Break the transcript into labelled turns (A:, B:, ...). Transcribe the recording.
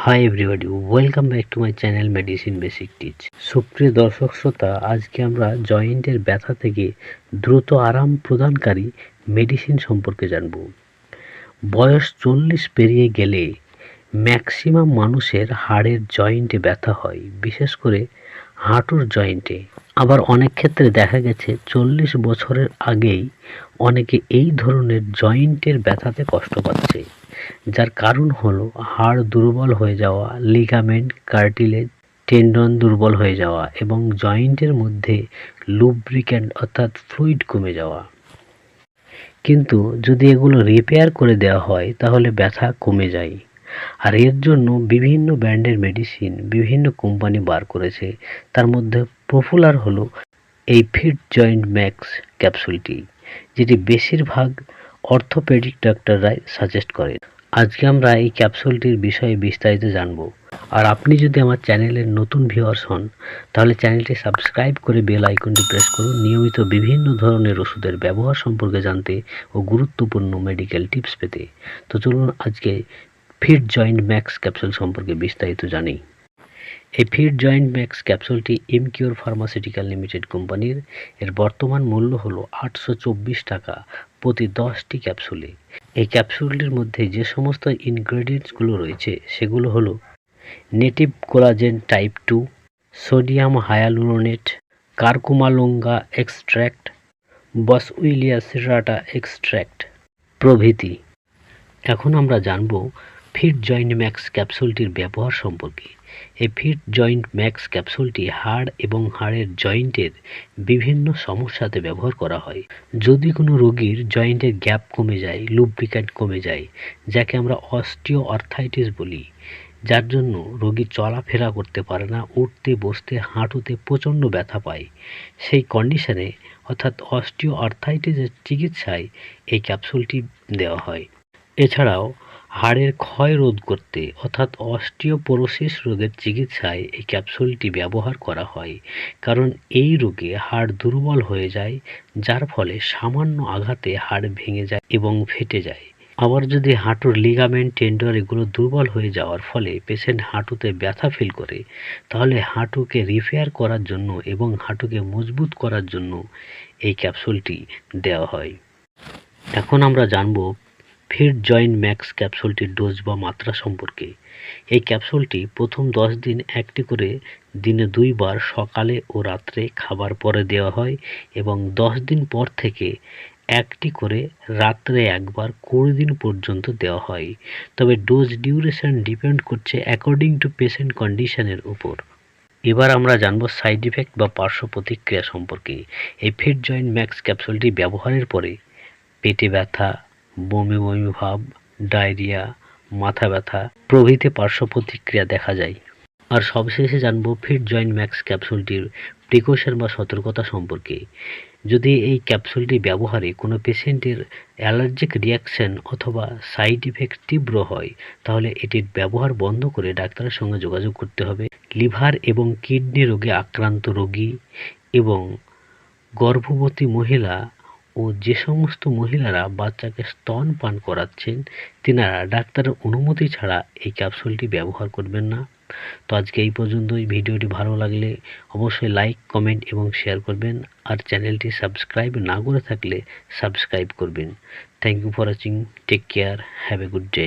A: Hi everybody welcome back to my channel medicine basic teach সুপ্রিয় দর্শক শ্রোতা, আজকে আমরা জয়েন্টের ব্যথা থেকে দ্রুত আরাম প্রদানকারী মেডিসিন সম্পর্কে জানব। বয়স চল্লিশ পেরিয়ে গেলে ম্যাক্সিমাম মানুষের হাড়ের জয়েন্টে ব্যথা হয়, বিশেষ করে হাঁটুর জয়েন্টে আবার অনেক ক্ষেত্রে দেখা গেছে, চল্লিশ বছরের আগেই অনেকে এই ধরনের জয়েন্টের ব্যথাতে কষ্ট পাচ্ছে। যার কারণ হলো হাড় দুর্বল হয়ে যাওয়া লিগামেন্ট কার্টিলেজ টেন্ডন দুর্বল হয়ে যাওয়া এবং জয়েন্টের মধ্যে লুব্রিক্যান্ট অর্থাৎ ফ্লুইড কমে যাওয়া। কিন্তু যদি এগুলো রিপেয়ার করে দেওয়া হয়, তাহলে ব্যথা কমে যায়। আর এর জন্য বিভিন্ন ব্র্যান্ডের মেডিসিন বিভিন্ন কোম্পানি বার করেছে। তার মধ্যে পপুলার হলো এই ফিট জয়েন্ট ম্যাক্স ক্যাপসুলটি যেটি বেশিরভাগ অর্থোপেডিক ডাক্তাররাই সাজেস্ট করেন আজকে আমরা এই ক্যাপসুলটির বিষয়ে বিস্তারিত জানব। আর আপনি যদি আমার চ্যানেলের নতুন ভিউয়ার্স হন, তাহলে চ্যানেলটি সাবস্ক্রাইব করে বেল আইকনটি প্রেস করুন। নিয়মিত বিভিন্ন ধরনের ওষুধের ব্যবহার সম্পর্কে জানতে ও গুরুত্বপূর্ণ মেডিকেল টিপস পেতে। তো চলুন আজকে ফিট জয়েন্ট ম্যাক্স ক্যাপসুল সম্পর্কে বিস্তারিত জানি। এই ফিট জয়েন্ট ম্যাক্স ক্যাপসুলটি এমকিউর ফার্মাসিউটিক্যাল লিমিটেড কোম্পানির এর বর্তমান মূল্য হল আটশো চব্বিশ টাকা প্রতি দশটি ক্যাপসুলে। এই ক্যাপসুলটির মধ্যে যে সমস্ত ইনগ্রেডিয়েন্টসগুলো রয়েছে, সেগুলো হলো native collagen type two sodium hyaluronate curcuma longa extract boswellia serrata extract প্রভৃতি। এখন আমরা জানব ফিট জয়েন্ট ম্যাক্স ক্যাপসুলটির ব্যবহার সম্পর্কে। এই ফিট জয়েন্ট ম্যাক্স ক্যাপসুলটি হাড় এবং হাড়ের জয়েন্টের বিভিন্ন সমস্যাতে ব্যবহার করা হয়। যদি কোনো রোগীর জয়েন্টের গ্যাপ কমে যায়, লুব্রিক্যান্ট কমে যায়, যাকে আমরা অস্টিও অর্থাইটিস বলি, যার জন্য রোগী চলাফেরা করতে পারে না, উঠতে, বসতে, হাঁটুতে প্রচণ্ড ব্যথা পায়, সেই কন্ডিশনে অর্থাৎ অস্টিও অর্থাইটিসের চিকিৎসায় এই ক্যাপসুলটি দেওয়া হয়। এছাড়াও হাড়ের ক্ষয় রোধ করতে, অর্থাৎ অস্টিওপোরোসিস রোগের চিকিৎসায় এই ক্যাপসুলটি ব্যবহার করা হয়। কারণ এই রোগে হাড় দুর্বল হয়ে যায়, যার ফলে সামান্য আঘাতে হাড় ভেঙে যায় এবং ফেটে যায়। আবার যদি হাঁটুর লিগামেন্ট টেন্ডর এগুলো দুর্বল হয়ে যাওয়ার ফলে পেশেন্ট হাঁটুতে ব্যথা ফিল করে, তাহলে হাঁটুকে রিপেয়ার করার জন্য এবং হাঁটুকে মজবুত করার জন্য এই ক্যাপসুলটি দেওয়া হয়। এখন আমরা জানব ফিট জয়েন্ট ম্যাক্স ক্যাপসুলটির ডোজ বা মাত্রা সম্পর্কে। এই ক্যাপসুলটি প্রথম দশ দিন একটি করে দিনে দুইবার সকালে ও রাত্রে খাবার পরে দেওয়া হয় এবং দশ দিন পর থেকে একটি করে রাত্রে একবার কুড়ি দিন পর্যন্ত দেওয়া হয়। তবে ডোজ ডিউরেশন ডিপেন্ড করছে অ্যাকর্ডিং টু পেশেন্ট কন্ডিশনের উপর। এবার আমরা জানব সাইড ইফেক্ট বা পার্শ্ব প্রতিক্রিয়া সম্পর্কে। এই ফিট জয়েন্ট ম্যাক্স ক্যাপসুলটি ব্যবহারের পরে পেটে ব্যথা বমি বমি ভাব, ডায়রিয়া, মাথা ব্যথা প্রভৃতি পার্শ্ব প্রতিক্রিয়া দেখা যায়। আর সবশেষে জানব ফিট জয়েন্ট ম্যাক্স ক্যাপসুলটির প্রিকশন বা সতর্কতা সম্পর্কে। যদি এই ক্যাপসুলটি ব্যবহারে কোনো পেশেন্টের অ্যালার্জিক রিয়াকশন অথবা সাইড ইফেক্ট তীব্র হয়, তাহলে এটির ব্যবহার বন্ধ করে ডাক্তারের সঙ্গে যোগাযোগ করতে হবে। লিভার এবং কিডনি রোগে আক্রান্ত রোগী এবং গর্ভবতী মহিলা ও যে সমস্ত মহিলারা বাচ্চাকে স্তন পান করাচ্ছেন, তেনারা ডাক্তারের অনুমতি ছাড়া এই ক্যাপসুলটি ব্যবহার করবেন না। তো আজকে এই পর্যন্তই। ভিডিওটি ভালো লাগলে অবশ্যই লাইক, কমেন্ট এবং শেয়ার করবেন আর চ্যানেলটি সাবস্ক্রাইব না করে থাকলে সাবস্ক্রাইব করবেন। Thank you for watching take care have a good day